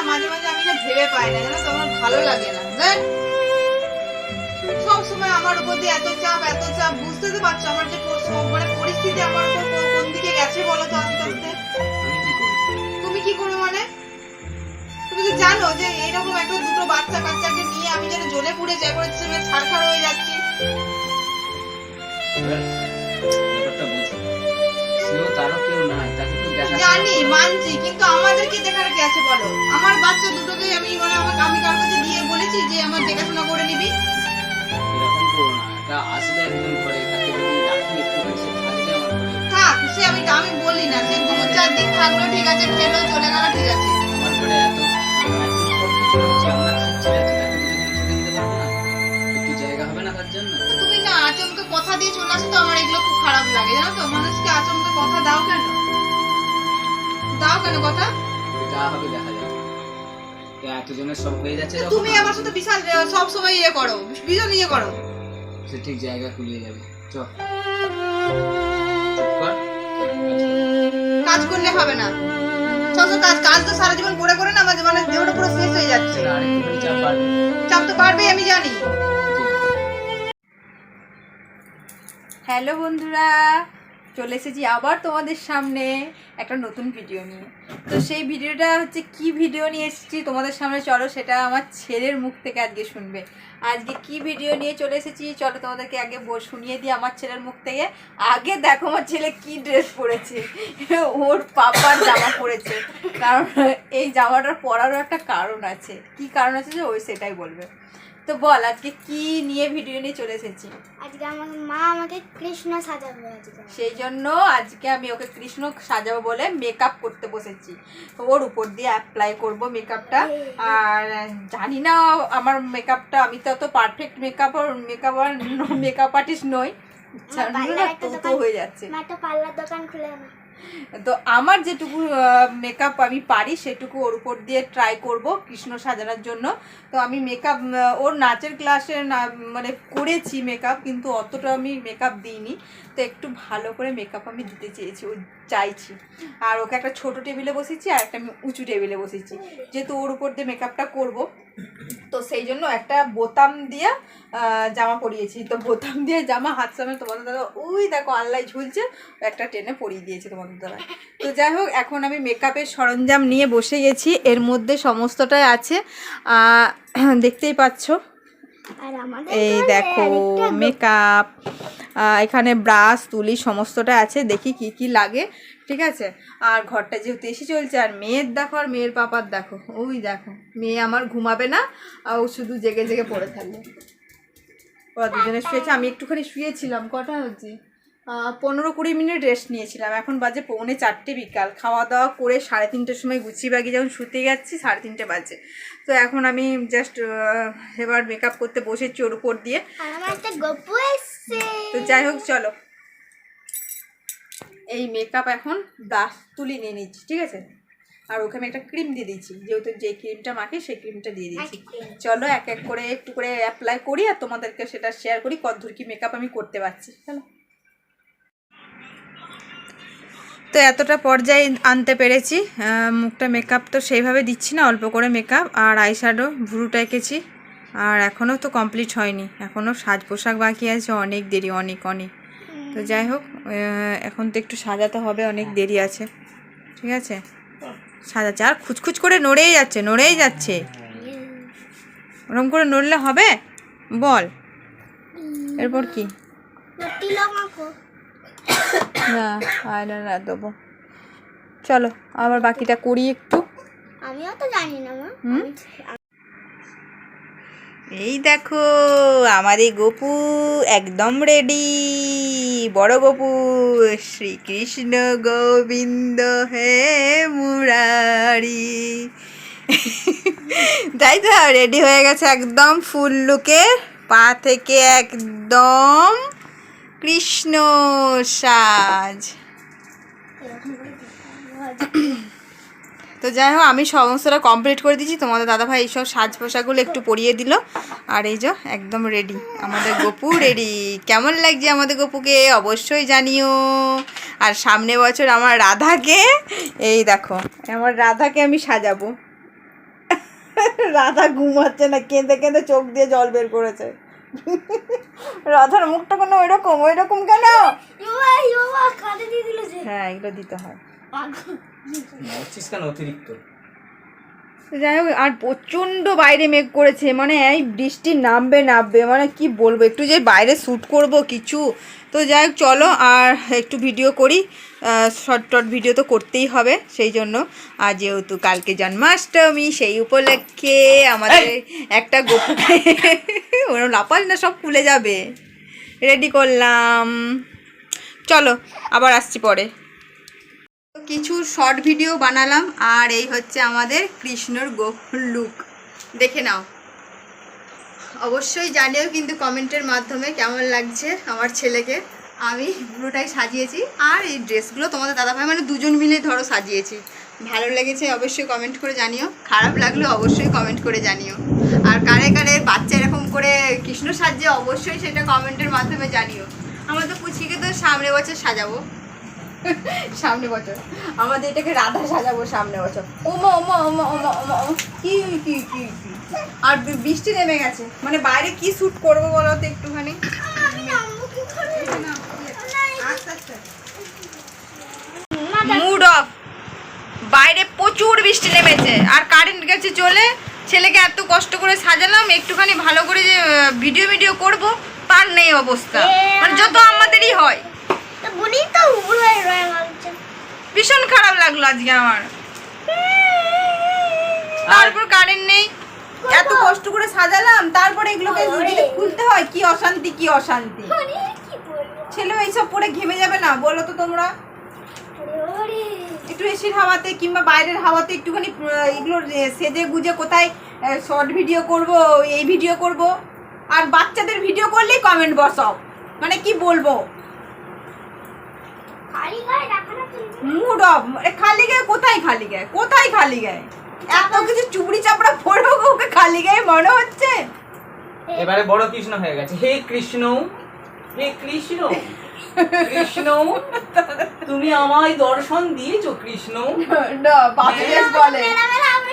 না মাঝে মাঝে আমি না ভেবে পাই না জানো তো আমার ভালো লাগে না। সব সময় আমার উপর দিয়ে এত চাপ এত চাপ বুঝতে তো পারছ আমার যে মানে পরিস্থিতি আমার উপর কোন দিকে গেছে বলো তো আস্তে আস্তে। তুমি কি করবে মানে? তুমি তো জানো যে এইরকম একটা দুটো বাচ্চা কাচ্চাকে নিয়ে আমি যেন জ্বলে পুড়ে যাই করে ছাড়খাড় হয়ে যাচ্ছি। তারও জানি মানছি কিন্তু আমাদেরকে দেখার কি আছে বলো। আমার বাচ্চা দুটোকে আমি মানে আমাকে আমি কার কাছে দিয়ে বলেছি যে আমার দেখাশোনা করে নিবি। এরকম করো না। এটা আসলে একদম ঘরে তাকে যদি রাখি একটু সে থাকলে আমার থাক সে আমি আমি বলি না। সে দু চার দিন থাকল ঠিক আছে খেলো চলে গেল ঠিক আছে। আমার ঘরে এত এত সব কিছু হচ্ছে আমরা খাচ্ছি যাচ্ছি তাকে যদি কিছু খেতে দিতে পারব না একটু জায়গা হবে না তার জন্য? তুমি না আচমকে কথা দিয়ে চলে আসো তো আমার এগুলো খুব খারাপ লাগে। জানো তো মানুষকে আচমকে কথা দাও কেন? দাও কেন কথা? যা হবে দেখা যাবে তো এতজনের সব হয়ে যাচ্ছে তুমি আমার সাথে বিশাল সব সময় ইয়ে করো ভীষণ ইয়ে করো। সে ঠিক জায়গা কুলিয়ে যাবে। চ। কাজ করলে হবে না। সব কাজ কাজ তো সারা জীবন করে করে না আমার মানে দেহটা পুরো শেষ হয়ে যাচ্ছে। চাপ তো পারবেই আমি জানি। হ্যালো বন্ধুরা চলে এসেছি আবার তোমাদের সামনে একটা নতুন ভিডিও নিয়ে। তো সেই ভিডিওটা হচ্ছে কি ভিডিও নিয়ে এসেছি তোমাদের সামনে? চলো সেটা আমার ছেলের মুখ থেকে আজকে শুনবে। আজকে কি ভিডিও নিয়ে চলে এসেছি? চলো তোমাদেরকে আগে শুনিয়ে দিই আমার ছেলের মুখ থেকে। আগে দেখো আমার ছেলে কি ড্রেস পরেছে। ওর পাপার জামা পরেছে। কারণ এই জামাটার পরারও একটা কারণ আছে। কি কারণ আছে যে ওই সেটাই বলবে। তো বল আজকে কি নিয়ে ভিডিও নিয়ে চলে এসেছি? আজকে আমার মা আমাকে কৃষ্ণ সাজাবে আজকে। সেই জন্য আজকে আমি ওকে কৃষ্ণ সাজাবো বলে মেকআপ করতে বসেছি। ওর উপর দিয়ে অ্যাপ্লাই করব মেকআপটা আর জানি না আমার মেকআপটা আমি তো অত perfect makeup makeup makeup artist নই। হয়ে যাচ্ছে। একটা পার্লার দোকান খুলে না তো আমার যেটুকু মেকআপ আমি পারি সেটুকু ওর উপর দিয়ে ট্রাই করব কৃষ্ণ সাজানোর জন্য। তো আমি মেকআপ ওর নাচের ক্লাসে মানে করেছি মেকআপ কিন্তু অতটা আমি মেকআপ দিইনি। তো একটু ভালো করে মেকআপ আমি দিতে চেয়েছি ও চাইছি। আর ওকে একটা ছোট টেবিলে বসেছি আর একটা আমি উঁচু টেবিলে বসেছি যেহেতু ওর উপর দিয়ে মেকআপটা করব তো সেই জন্য একটা বোতাম দিয়ে জামা পরিয়েছি। তো বোতাম দিয়ে জামা হাত সামনে তোমাদের দাদা ওই দেখো আল্লাহ ঝুলছে একটা টেনে পরিয়ে দিয়েছে তোমাদের দাদা। তো যাই হোক এখন আমি মেকআপের সরঞ্জাম নিয়ে বসে গেছি। এর মধ্যে সমস্তটাই আছে। দেখতেই পাচ্ছ। এই দেখো মেকআপ এখানে ব্রাশ, তুলি সমস্তটা আছে, দেখি কি কি লাগে, ঠিক আছে? আর ঘরটা যেহেতু এসে চলছে, আর মেয়ের দেখো আর মেয়ের পাপার দেখো, ওই দেখো, মেয়ে আমার ঘুমাবে না ও শুধু জেগে জেগে পড়ে থাকবে। ওরা দুজনে শুয়েছে, আমি একটুখানি শুয়েছিলাম, কটা হচ্ছে পনেরো কুড়ি মিনিট রেস্ট নিয়েছিলাম, এখন বাজে পৌনে চারটে বিকাল, খাওয়া দাওয়া করে সাড়ে তিনটের সময় গুছিয়ে বাগিয়ে যখন শুতে যাচ্ছি, সাড়ে তিনটে বাজে। তো এখন আমি জাস্ট এবার মেকআপ করতে বসেছি ওর উপর দিয়ে। তো যাই হোক চলো। এই মেকআপ এখন দাস তুলি নিয়ে নিচ্ছি ঠিক আছে? আর ওকে আমি একটা ক্রিম দিয়ে দিচ্ছি যেহেতু যে ক্রিমটা মাখি সেই ক্রিমটা দিয়ে দিচ্ছি চলো এক এক করে একটু করে অ্যাপ্লাই করি আর তোমাদেরকে সেটা শেয়ার করি কতদূর কি মেকআপ আমি করতে পারছি। চলো। তো এতটা পর্যায়ে আনতে পেরেছি মুখটা মেকআপ তো সেইভাবে দিচ্ছি না অল্প করে মেকআপ আর আইশ্যাডো ভুরুটা এঁকেছি। আর এখনও তো কমপ্লিট হয়নি। এখনও সাজ পোশাক বাকি আছে অনেক দেরি অনেক অনেক। তো যাই হোক এখন তো একটু সাজাতে হবে অনেক দেরি আছে। ঠিক আছে? সাজাচ্ছে আর খুচখুচ করে নড়েই যাচ্ছে নড়েই যাচ্ছে। ওরম করে নড়লে হবে? বল। এরপর কি? না না দেবো। চলো আবার বাকিটা করি একটু। আমিও তো জানি না মা। এই দেখো আমাদের গপু একদম রেডি বড় গপু, শ্রীকৃষ্ণ গোবিন্দ হে মুরারি। তাই তো রেডি হয়ে গেছে একদম ফুল লুকে পা থেকে একদম কৃষ্ণ সাজ এরকম করে দিতে হবে। তো যাই হোক আমি সমস্তটা কমপ্লিট করে দিয়েছি। তোমাদের দাদাভাই এইসব সাজ পোশাকগুলো একটু পরিয়ে দিল। আর এই যে একদম রেডি আমাদের গপু রেডি কেমন লাগছে আমাদের গপুকে? অবশ্যই জানিও। আর সামনে বছর আমার রাধাকে এই দেখো আমার রাধাকে আমি সাজাবো। রাধা ঘুমাচ্ছে না কেঁদে কেঁদে চোখ দিয়ে জল বের করেছে। রাধার মুখটা কোনো ওইরকম? ওইরকম কেন? হ্যাঁ এগুলো দিতে হয়। মরছিস কেন অতিরিক্ত। যাই হোক আর প্রচণ্ড বাইরে মেঘ করেছে মানে এই বৃষ্টি নামবে নামবে মানে কি বলব একটু যে বাইরে শ্যুট করব কিছু। তো যাই হোক চলো আর একটু ভিডিও করি শর্ট টট ভিডিও তো করতেই হবে সেই জন্য। আর যেহেতু কালকে জন্মাষ্টমী সেই উপলক্ষে আমাদের একটা গোপুকে ওরম লাপাস না সব খুলে যাবে। রেডি করলাম। চলো আবার আসছি পরে। কিছু শর্ট ভিডিও বানালাম, আর এই হচ্ছে আমাদের কৃষ্ণর গোকুল লুক দেখে নাও। অবশ্যই জানিও কিন্তু কমেন্টের মাধ্যমে কেমন লাগছে আমার ছেলেকে। আমি পুরোটাই সাজিয়েছি, আর এই ড্রেসগুলো তোমাদের দাদাভাই মানে দুজন মিলে ধরো সাজিয়েছি। ভালো লেগেছে অবশ্যই কমেন্ট করে জানিও। খারাপ লাগলে অবশ্যই কমেন্ট করে জানিও। আর কারে কারে বাচ্চা এরকম করে কৃষ্ণ সাজিয়ে অবশ্যই সেটা কমেন্টের মাধ্যমে জানিও। আমার তো পুচিকে তো সামনে বছর সাজাবো। সামনে বছর। আমাদের এটাকে রাধা সাজাবো সামনে বছর। ওমা ওমা ওমা ওমা ওমা ওমা। কি কি কি আর বৃষ্টি নেমে গেছে। মানে বাইরে কি শ্যুট করব বলো তো একটুখানি? মুড অফ বাইরে প্রচুর বৃষ্টি নেমেছে। আর কারেন্ট গেছে চলে। ছেলেকে এত কষ্ট করে সাজালাম। একটুখানি ভালো করে যে ভিডিও ভিডিও করব, তার নেই অবস্থা। মানে যত আমাদেরই হয়। তো রয়ে ভীষণ খারাপ লাগল আজকে আমার। তারপর কারেন্ট নেই। এত কষ্ট করে সাজালাম তারপরে এগুলোকে যদি খুলতে হয়। কি অশান্তি কি অশান্তি। ছেলে এইসব পরে ঘেমে যাবে না বলো তো তোমরা। একটু এসির হাওয়াতে কিংবা বাইরের হাওয়াতে একটুখানি এগুলো সেজে গুজে কোথায় শর্ট ভিডিও করব এই ভিডিও করব। আর বাচ্চাদের ভিডিও করলেই কমেন্ট বসাও মানে কি বলব খালি গায়ে রাখাটা চলবে মুড অফ। খালি গায়ে? কোথায় খালি গায়ে? কোথায় খালি গায়ে? এত কিছু চুবড়ি চাপড়া পড়ব ওকে খালি গায়ে মনে হচ্ছে? এবারে বড় কৃষ্ণ হয়ে গেছে। হে কৃষ্ণ হে কৃষ্ণ কৃষ্ণ তুমি আমায় দর্শন দিয়েছ কৃষ্ণ। না বলে।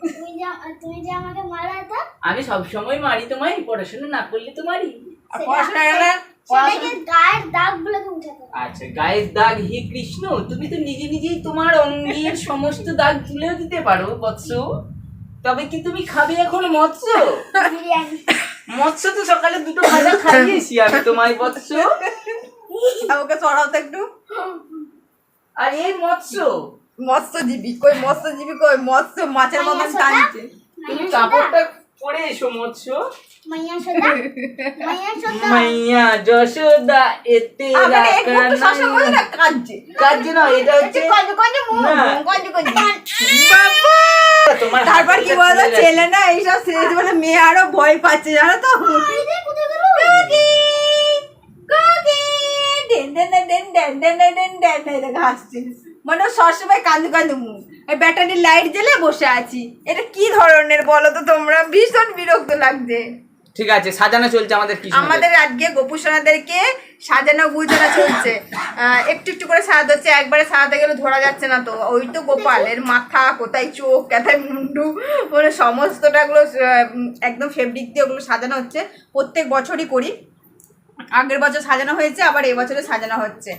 তুমি যে তুমি যে আমাকে আমি সব সময় মারি তোমায় পড়াশোনা না করলে তো মারি। আর পড়াশোনা সেটাকে গায়ের উঠাতে। হবে আচ্ছা গায়ের দাগ হে কৃষ্ণ তুমি তো নিজে নিজেই তোমার অঙ্গের সমস্ত দাগ তুলেও দিতে পারো বৎস। তবে কি তুমি খাবে এখন মৎস্য? বিরিয়ানি। মৎস্য তো সকালে দুটো ভাজা খাইয়েছি আমি তোমায় বৎস। ওকে সরাও তো একটু। আর এই মৎস্য মৎস্যজীবী কই মৎস্যজীবী কই মৎস্য মাছের মতন টানছে। তুমি কাপড়টা পরে এসো মৎস্য। মাইয়া যশোদা এতে কাজ না এটা হচ্ছে তারপর কি বলতো ছেলে না এইসব সিরিজ বলে মেয়ে আরও ভয় পাচ্ছে জানো তো? ড্যান মনে সবসময় কাঁদু কাঁদু মুখ এই ব্যাটারি লাইট জ্বেলে বসে আছি। এটা কি ধরনের বলো তো তোমরা? ভীষণ বিরক্ত লাগছে। ঠিক আছে সাজানো চলছে আমাদের আমাদের আজকে গোপু সোনাদেরকে সাজানো গুজানো চলছে। একটু একটু করে সাজাতে হচ্ছে একবারে সাজাতে গেলে ধরা যাচ্ছে না তো। ওই তো গোপাল এর মাথা কোথায় চোখ কোথায় মুন্ডু মানে সমস্তটা সমস্তটাগুলো একদম ফেব্রিক দিয়ে ওগুলো সাজানো হচ্ছে। প্রত্যেক বছরই করি। আগের বছর সাজানো হয়েছে আবার এবছরে সাজানো হচ্ছে।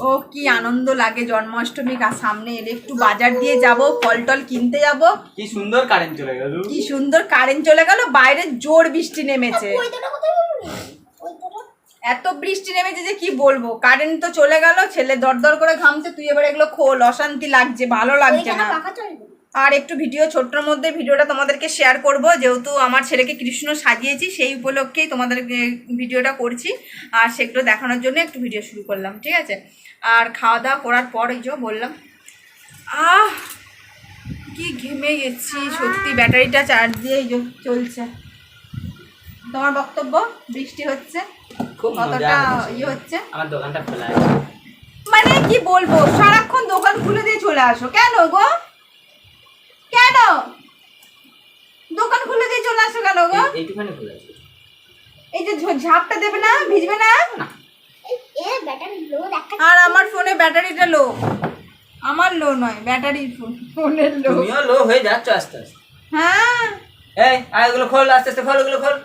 ও কি আনন্দ লাগে জন্মাষ্টমী কা- সামনে এলে। একটু বাজার দিয়ে যাব ফল টল কিনতে যাব। কি সুন্দর কারেন্ট চলে গেল কি সুন্দর কারেন্ট চলে গেল বাইরে জোর বৃষ্টি নেমেছে। এত বৃষ্টি নেমেছে যে কি বলব? কারেন্ট তো চলে গেল ছেলে দরদর করে ঘামছে তুই এবার এগুলো খোল অশান্তি লাগছে ভালো লাগছে না। পাখা চলবে? আর একটু ভিডিও ছোট্টর মধ্যে ভিডিওটা তোমাদেরকে শেয়ার করব। যেহেতু আমার ছেলেকে কৃষ্ণ সাজিয়েছি সেই উপলক্ষেই তোমাদের ভিডিওটা করছি। আর সেগুলো দেখানোর জন্য একটু ভিডিও শুরু করলাম ঠিক আছে? আর খাওয়া দাওয়া করার পর এই যে বললাম আহ কি ঘেমে গেছি সত্যি ব্যাটারিটা চার্জ দিয়ে এই যে চলছে। তোমার বক্তব্য বৃষ্টি হচ্ছে কতটা ইয়ে হচ্ছে? আমার দোকানটা খোলা মানে কি বলব সারাক্ষণ দোকান খুলে দিয়ে চলে আসো। কেন গো? কেন? দোকান খুলে দিয়ে চলে আসো কেন গো? এই- এইটুখানি খোলা আছে এই যে ঝাপটা দেবে না? ভিজবে না? এ ব্যাটারি লো দেখা আর আমার ফোনে ব্যাটারিটা লো। আমার লো নয় ব্যাটারি ফোনের লো। তুমিও লো হয়ে যাচ্ছ আস্তে আস্তে। হ্যাঁ। এই আর এগুলো খোল আস্তে আস্তে খোল এগুলো খোল।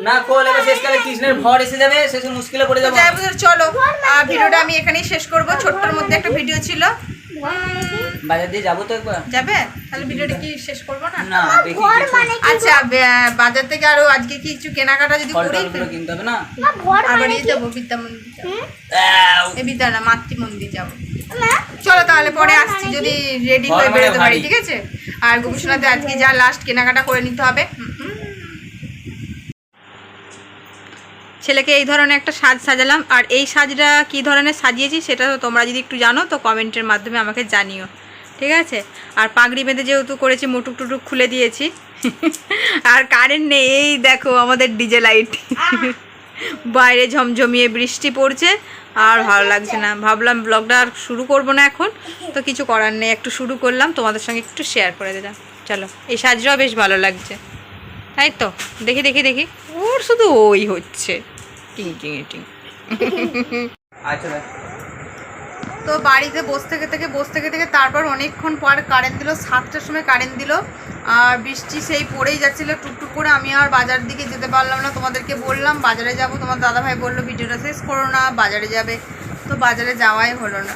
না খোল এবার শেষকালে কৃষ্ণের ভর এসে যাবে শেষে মুশকিলে পড়ে যাব। যাই চলো। আর ভিডিওটা আমি এখানেই শেষ করব। ছোট্টর মধ্যে একটা ভিডিও ছিল। বাজার দিয়ে যাব তো একবার। যাবে? তাহলে ভিডিওটা কি শেষ করব না? দেখি মানে আচ্ছা বাজার থেকে আরও আজকে কি কিছু কেনাকাটা যদি করি? কিনতে হবে না? আবার মানে এই যাব বিদ্যা মন্দির? বিদ্যা না মাতৃ মন্দির যাব। চলো তাহলে পরে আসছি যদি রেডি হয়ে মানে বেরোতে পারি ঠিক আছে? আর গোপীসোনাতে আজকে যা লাস্ট কেনাকাটা করে নিতে হবে। ছেলেকে এই ধরনের একটা সাজ সাজালাম আর এই সাজটা কি ধরনের সাজিয়েছি সেটা তোমরা যদি একটু জানো তো কমেন্টের মাধ্যমে আমাকে জানিও। ঠিক আছে? আর পাগড়ি বেঁধে যেহেতু করেছি, মুটুক টুটুক খুলে দিয়েছি। আর কারেন্ট নেই, এই দেখো আমাদের ডিজে লাইট বাইরে ঝমঝমিয়ে বৃষ্টি পড়ছে, আর ভালো লাগছে না। ভাবলাম ব্লগটা আর শুরু করব না এখন, তো কিছু করার নেই। একটু শুরু করলাম, তোমাদের সঙ্গে একটু শেয়ার করে দিলাম। চলো, এই সাজটাও বেশ ভালো লাগছে। তাই তো? দেখি দেখি দেখি। ওর শুধু ওই হচ্ছে। টিং টিং টিং। আচ্ছা। তো বাড়িতে বসে থেকে থেকে, বসে থেকে থেকে তারপর অনেকক্ষণ পর কারেন্ট দিল, সাতটার সময় কারেন্ট দিল। আর বৃষ্টি সেই পড়েই যাচ্ছিল, টুকটুক করে আমি আর বাজার দিকে যেতে পারলাম না। তোমাদেরকে বললাম, বাজারে যাব। তোমার দাদাভাই বলল, ভিডিওটা শেষ করো না, বাজারে যাবে। তো বাজারে যাওয়াই হলো না।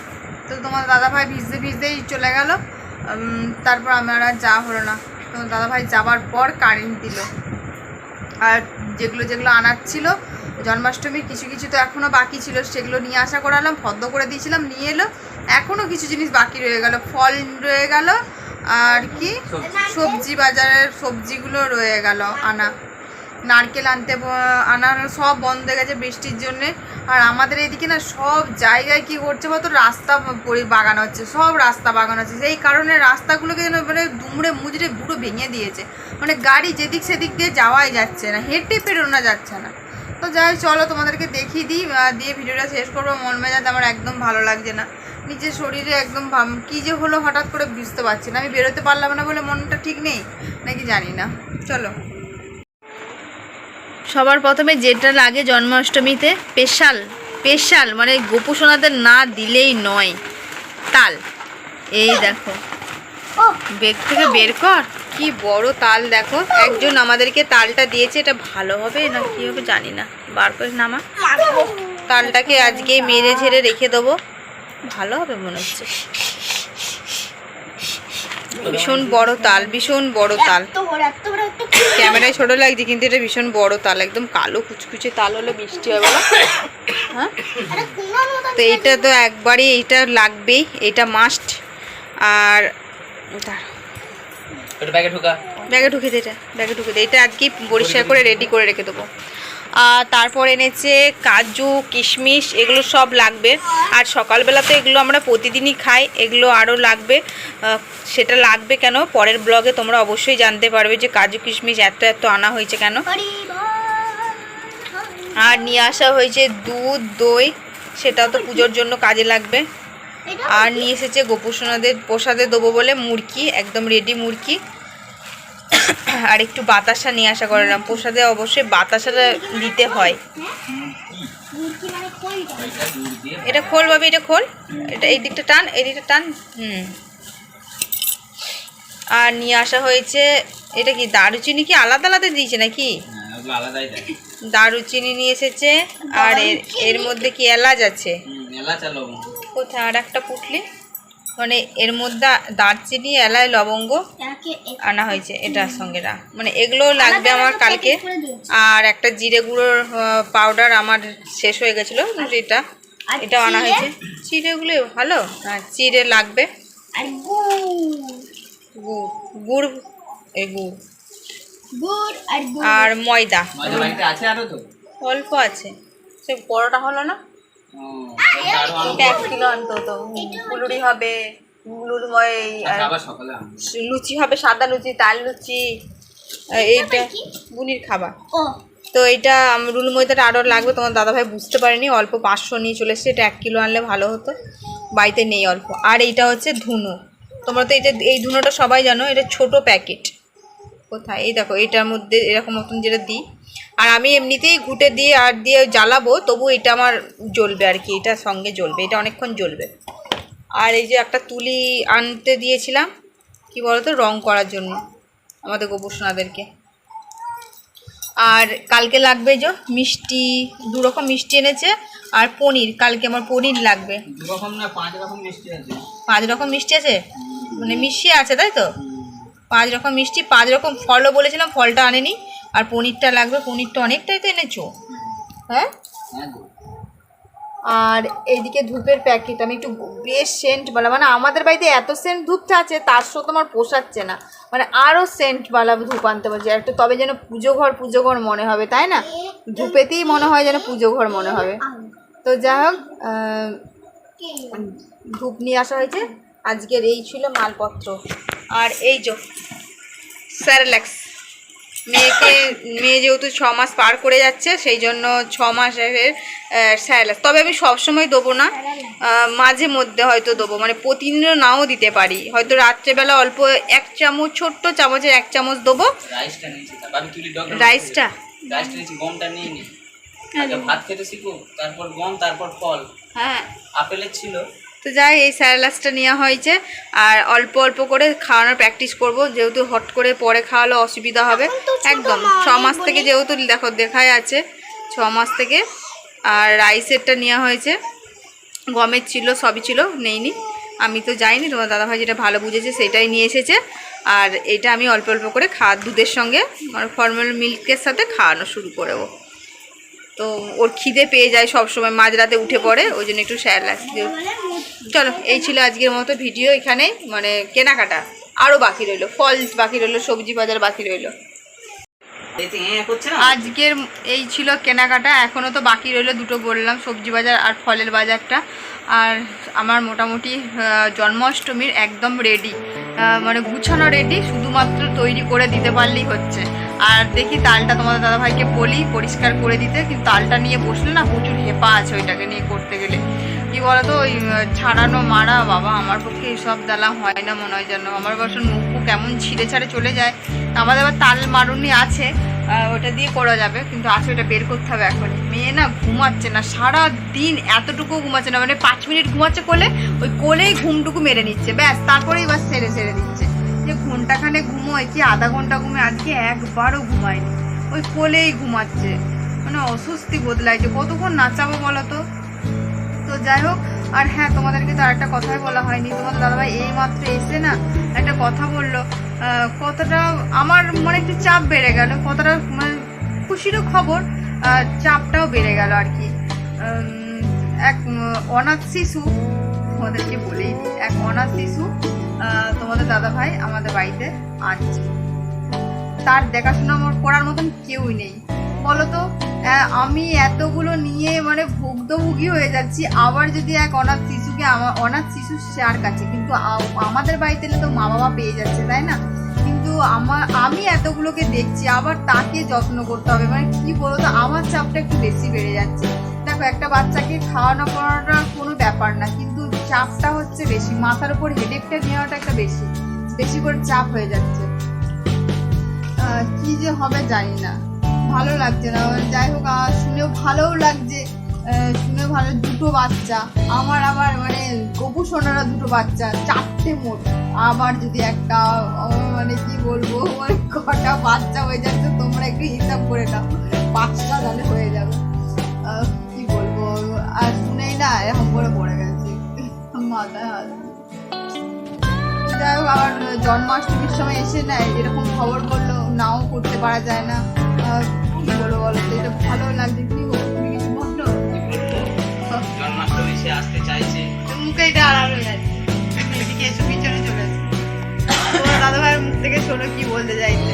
তো তোমার দাদাভাই ভিজতে ভিজতেই চলে গেল। তারপর আমার আর যাওয়া হলো না। তোমার দাদাভাই যাওয়ার পর কারেন্ট দিল। আর যেগুলো যেগুলো আনার ছিল জন্মাষ্টমীর কিছু কিছু তো এখনও বাকি ছিল, সেগুলো নিয়ে আসা করালাম ফদ্দ করে দিয়েছিলাম, নিয়ে এলো। এখনও কিছু জিনিস বাকি রয়ে গেল, ফল রয়ে গেল, আর কি? সবজি। বাজারের সবজিগুলো রয়ে গেল, আনা। নারকেল আনতে আনা সব বন্ধ হয়ে গেছে বৃষ্টির জন্যে। আর আমাদের এদিকে না সব জায়গায় কি করছে বলতো, রাস্তা বাগানো হচ্ছে, সব রাস্তা বাগানো হচ্ছে। সেই কারণে রাস্তাগুলোকে যেন মানে দুমড়ে মুজড়ে পুরো ভেঙে দিয়েছে। মানে গাড়ি যেদিক সেদিক দিয়ে যাওয়াই যাচ্ছে না, হেঁটে পেরোনো যাচ্ছে না। তো যাই, চলো তোমাদেরকে দেখিয়ে দিই দিয়ে ভিডিওটা শেষ করব। মন মেজাজ আমার একদম ভালো লাগছে না। নিজের শরীরে একদম কি যে হলো হঠাৎ করে বুঝতে পারছি না। আমি বেরোতে পারলাম না বলে মনটা ঠিক নেই, নাকি জানি না। চলো। সবার প্রথমে যেটা লাগে জন্মাষ্টমীতে, স্পেশাল স্পেশাল মানে গোপুসোনাদের না দিলেই নয়, তাল। এই দেখো। বেগ থেকে বের কর। কি বড় তাল দেখো। একজন আমাদেরকে তালটা দিয়েছে এটা ভালো হবে না কি হবে জানি না। বার করে নামা। তালটাকে আজকে মেরে ঝেড়ে রেখে দেবো। ভালো হবে মনে হচ্ছে। ভীষণ বড় তাল ভীষণ বড় তাল। ক্যামেরায় ছোট লাগছে কিন্তু এটা ভীষণ বড় তাল। একদম কালো কুচকুচে তাল হলে বৃষ্টি হবে হ্যাঁ? তো এইটা তো একবারই এইটা লাগবেই এটা মাস্ট আর দাঁড়াও, একটু ব্যাগে ঢোকা। ব্যাগে ঢুকে দে এটা ব্যাগে ঢুকে দে। এটা আজকে পরিষ্কার করে রেডি করে রেখে দেবো। আর তারপর এনেছে কাজু কিশমিশ এগুলো সব লাগবে। আর সকালবেলা তো এগুলো আমরা প্রতিদিনই খাই এগুলো আরও লাগবে। সেটা লাগবে কেন? পরের ব্লগে তোমরা অবশ্যই জানতে পারবে যে কাজু কিশমিশ এত এত আনা হয়েছে কেন। আর নিয়ে আসা হয়েছে দুধ দই সেটাও তো পুজোর জন্য কাজে লাগবে। আর নিয়ে এসেছে গোপুসোনাদের প্রসাদে দেবো বলে মুরকি, একদম রেডি মুরকি। আর একটু বাতাসা নিয়ে আসা করলাম। প্রসাদে অবশ্যই বাতাসাটা দিতে হয়। এটা খোল ভাবি এটা খোল। এটা এই দিকটা টান, এই দিকটা টান। হুম। আর নিয়ে আসা হয়েছে, এটা কি দারুচিনি কি আলাদা আলাদা দিয়েছে নাকি? দারুচিনি নিয়ে এসেছে। আর এর মধ্যে কি এলাচ আছে? এলাচ কোথায়? আর একটা পুটলি। মানে এর মধ্যে দারচিনি এলাই লবঙ্গ আনা হয়েছে। এটার সঙ্গে রা মানে এগুলো লাগবে আমার কালকে। আর একটা জিরে গুঁড়োর পাউডার আমার শেষ হয়ে গেছিল এটা আর এটাও আনা? হয়েছে। চিড়েগুলো ভালো? হ্যাঁ চিড়ে লাগবে। আর গুড়। গুড়। গুড় এই গুড়। আর ময়দা। আছে অল্প আছে। সে বড়টা হলো না? এটা এক কিলো অন্তত। ফুলুরি হবে আনব। লুচি হবে সাদা লুচি তাল লুচি এইটা বুনির খাবার। তো এটা রুল ময়দাটা আরও লাগবে তোমার দাদাভাই বুঝতে পারেনি অল্প পাঁচশো নিয়ে চলে এসছে এটা এক কিলো আনলে ভালো হতো বাড়িতে নেই অল্প। আর এইটা হচ্ছে ধুনো। তোমরা তো এটা এই ধুনোটা সবাই জানো এটা ছোট প্যাকেট। কোথায়? এই দেখো এটার মধ্যে এরকম মতন যেটা দিই। আর আমি এমনিতেই ঘুটে দিয়ে আর দিয়ে জ্বালাবো তবু এটা আমার জ্বলবে আর কি এটা সঙ্গে জ্বলবে এটা অনেকক্ষণ জ্বলবে। আর এই যে একটা তুলি আনতে দিয়েছিলাম কি বলতো রং করার জন্য আমাদের গোপুসোনাদেরকে আর কালকে লাগবে যে মিষ্টি দু রকম মিষ্টি এনেছে আর পনির কালকে আমার পনির লাগবে। দু রকম না পাঁচ রকম মিষ্টি আছে। পাঁচ রকম মিষ্টি আছে? মানে মিষ্টি আছে তাই তো? পাঁচ রকম মিষ্টি পাঁচ রকম ফলও বলেছিলাম ফলটা আনেনি। আর পনিরটা লাগবে পনিরটা অনেকটাই তো এনেছো। হ্যাঁ? হ্যাঁ আর এইদিকে ধূপের প্যাকেট আমি একটু বেশ সেন্ট বালা মানে আমাদের বাড়িতে এত সেন্ট ধূপটা আছে তার সত্ত্বেও আমার পোষাচ্ছে না। মানে আরও সেন্ট সেন্টওয়ালা ধূপ আনতে বলছি একটু তবে যেন পুজো ঘর পুজো ঘর মনে হবে তাই না? ধূপেতেই মনে হয় যেন পুজো ঘর মনে হবে। তো যাই হোক ধূপ নিয়ে আসা হয়েছে। আজকের এই ছিল মালপত্র। আর এই যে স্যারেল্যাক্স মেয়েকে মেয়ে যেহেতু ছ মাস পার করে যাচ্ছে সেই জন্য ছ মাসের স্যারেল্যাক্স তবে আমি সবসময় দেবো না মাঝে মধ্যে হয়তো দেবো মানে প্রতিদিনও নাও দিতে পারি। হয়তো রাত্রেবেলা অল্প এক চামচ ছোট্ট চামচের এক চামচ দেবো। রাইসটা নিয়েছি তারপর আমি তুলি ডগ রাইসটা? রাইসটা নিয়েছি গমটা নিয়ে নি। ভাত খেতে শিখো তারপর গম তারপর ফল। হ্যাঁ। আপেলের ছিল তো যাই এই স্যারেলাসটা নেওয়া হয়েছে। আর অল্প অল্প করে খাওয়ানোর প্র্যাকটিস করব। যেহেতু হট করে পরে খাওয়ালে অসুবিধা হবে। একদম। ছ মাস থেকে যেহেতু দেখো দেখাই আছে। ছ মাস থেকে। আর রাইসেরটা নেওয়া হয়েছে। গমের ছিল সবই ছিল নেইনি। আমি তো যাইনি তোমার দাদাভাই যেটা ভালো বুঝেছে সেটাই নিয়ে এসেছে। আর এটা আমি অল্প অল্প করে খাওয়া দুধের সঙ্গে মানে ফর্মাল মিল্কের সাথে খাওয়ানো শুরু করব। তো ওর খিদে পেয়ে যায় সব সময় মাঝরাতে উঠে পড়ে ওই জন্য একটু স্যারলাক্স দিয়ে চলো, এই ছিল আজকের মতো ভিডিও এখানে মানে কেনাকাটা। আরও বাকি রইল ফল বাকি রইল, সবজি বাজার বাকি রইল। আজকের এই ছিল কেনাকাটা এখনও তো বাকি রইল দুটো বললাম, সবজি বাজার আর ফলের বাজারটা। আর আমার মোটামুটি জন্মাষ্টমীর একদম রেডি মানে গুছানো রেডি শুধুমাত্র তৈরি করে দিতে পারলেই হচ্ছে। আর দেখি তালটা তোমাদের দাদাভাইকে বলি, পরিষ্কার করে দিতে, কিন্তু তালটা নিয়ে বসলে না প্রচুর হেপা আছে ওইটাকে নিয়ে করতে গেলে। কি বলতো, ওই ছাড়ানো মারা বাবা, আমার পক্ষে এইসব দালা হয় না মনে হয় যেন। আমার বছর মুখ কেমন ছিঁড়ে ছাড়ে চলে যায়। আমাদের আবার তাল মারুনি আছে ওটা দিয়ে করা যাবে, কিন্তু আসলে ওটা বের করতে হবে এখন। মেয়ে না ঘুমাচ্ছে না সারা দিন এতটুকু ঘুমাচ্ছে না মানে পাঁচ মিনিট ঘুমাচ্ছে কোলে, ওই কোলেই ঘুমটুকু মেরে নিচ্ছে। ব্যাস, তারপরেই বাস ছেড়ে ছেড়ে দিচ্ছে। যে ঘন্টাখানে ঘুমোয়, কি আধা ঘণ্টা ঘুমে, আজকে একবারও ঘুমায়নি। ওই কোলেই ঘুমাচ্ছে। মানে অস্বস্তি বদলাইছে কতক্ষণ নাচাবো বলো তো? তো যাই হোক আর হ্যাঁ তোমাদেরকে তো আরেকটা কথাই বলা হয়নি। তোমাদের দাদাভাই এই মাত্র এসে না একটা কথা বলল কতটা আমার মানে একটু চাপ বেড়ে গেল কতটা মানে খুশিরও খবর চাপটাও বেড়ে গেল আর কি। এক অনাথ শিশু তোমাদেরকে বলেই এক অনাথ শিশু তোমাদের দাদাভাই আমাদের বাড়িতে আসছে। তার দেখাশোনা আমার করার মতন কেউই নেই। বলতো আহ, আমি এতগুলো নিয়ে মানে ভুক্তভোগী হয়ে যাচ্ছি। আবার যদি এক অনাথ শিশুকে আমার অনাথ শিশু যার কাছে, কিন্তু আমাদের বাড়িতে তো মা বাবা পেয়ে যাচ্ছে, তাই না? কিন্তু আমার, আমি এতগুলোকে দেখছি, আবার তাকে যত্ন করতে হবে। মানে কি বলতো, আমার চাপটা একটু বেশি বেড়ে যাচ্ছে। দেখো, একটা বাচ্চাকে খাওয়ানো পড়ানোটা কোনো ব্যাপার না, কিন্তু চাপটা হচ্ছে বেশি। মাথার উপর হেডেকটা নেওয়াটা একটা বেশি বেশি করে চাপ হয়ে যাচ্ছে। কি যে হবে জানি না। ভালো লাগছে না। যাই হোক শুনেও ভালোও লাগছে। শুনে ভালো দুটো বাচ্চা। আমার আবার মানে গপু সোনারা দুটো বাচ্চা, চারটে মোট। আবার যদি একটা মানে কি বলব মানে কটা বাচ্চা হয়ে যাচ্ছে তোমরা একটু হিসাব করে নাও। পাঁচটা তাহলে হয়ে যাবে। কি বলব, আর শুনেই না এরকম করে পড়ে গেছে। মাথায় হাত। যাই হোক, আবার জন্মাষ্টমীর সময় এসে না এরকম খবর বলল, নাও করতে পারা যায় না। কি বলো তো এটা ভালো লাগছে কি তুমি কিছু বলল জন্মাষ্টমী সে আসতে চাইছে মুখে এটা আড়াল হয়ে যাচ্ছে এদিকে এসে পিছনে চলে আসে তোমার দাদা ভাইয়ের মুখ থেকে শোনো কি বলতে চাইছে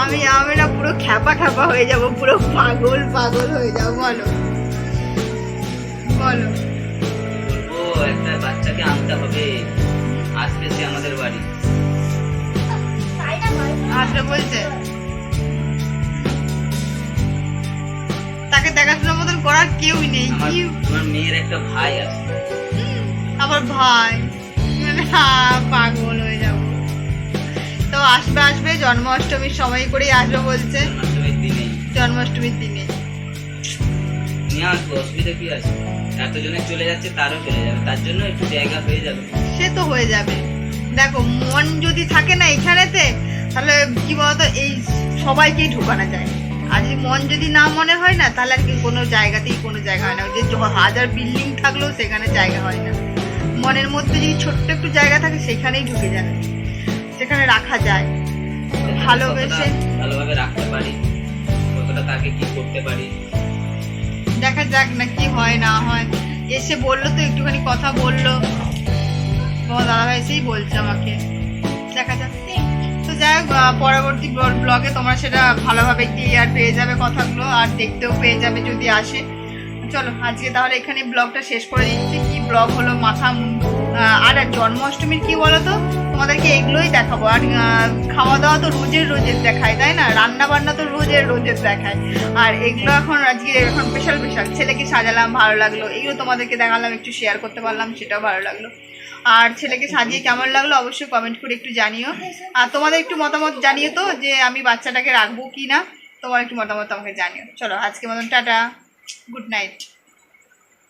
আমি আমি না পুরো খ্যাপা খ্যাপা হয়ে যাব পুরো পাগল পাগল হয়ে যাব বলো বলো বলব একটা বাচ্চাকে আনতে হবে আসবে সে আমাদের বাড়ি আসবে বলছে দেখাশোনার মতন করার কেউই নেই। আমার কি? মেয়ের একটা ভাই আছে। আবার ভাই। মানে পাগল হয়ে যাব। তো আসবে আসবে জন্মাষ্টমীর সময় করেই আসবে বলছে। জন্মাষ্টমীর দিনে। জন্মাষ্টমীর নিয়ে আসব অসুবিধা কি আছে? এতজনে চলে যাচ্ছে তারও চলে যাবে। তার জন্য একটু জায়গা হয়ে যাবে। সে তো হয়ে যাবে। দেখো মন যদি থাকে না এখানেতে তাহলে কি বলতো এই সবাইকেই ঢুকানো যায়। আর যদি মন যদি না মনে হয় না তাহলে আর কি কোনো জায়গাতেই কোনো জায়গা হয় না। যে হাজার বিল্ডিং থাকলেও সেখানে জায়গা হয় না। মনের মধ্যে যদি ছোট্ট একটু জায়গা থাকে সেখানেই ঢুকে যাবে সেখানে রাখা যায়। ভালোবেসে ভালোভাবে রাখতে পারি? কতটা তাকে কি করতে পারি? দেখা যাক না কি হয় না হয়। এসে বলল তো একটুখানি কথা বলল। তোমার দাদাভাই এসেই বলছে আমাকে। দেখা যাক। আহ, পরবর্তী ব্লগে তোমরা সেটা ভালোভাবে ক্লিয়ার পেয়ে যাবে কথাগুলো আর দেখতেও পেয়ে যাবে যদি আসে। চলো, আজকে তাহলে এখানে ব্লগটা শেষ করে দিচ্ছি। কি ব্লগ হলো, মাথা আর জন্মাষ্টমীর কি বলো তো তোমাদেরকে এগুলোই দেখাবো। আর খাওয়া দাওয়া তো রোজের রোজের দেখায়, তাই না? রান্না বান্না তো রোজের রোজের দেখায়। আর এগুলো এখন আজকে এখন স্পেশাল স্পেশাল ছেলেকে সাজালাম, ভালো লাগল। এগুলো তোমাদেরকে দেখালাম, একটু শেয়ার করতে পারলাম, সেটাও ভালো লাগল। আর ছেলেকে সাজিয়ে কেমন লাগল, অবশ্যই কমেন্ট করে একটু জানিও। আর তোমাদের একটু মতামত জানিও তো, যে আমি বাচ্চাটাকে রাখব কি না তোমার একটু মতামত আমাকে জানিও। চলো আজকে মতন, টাটা। Good night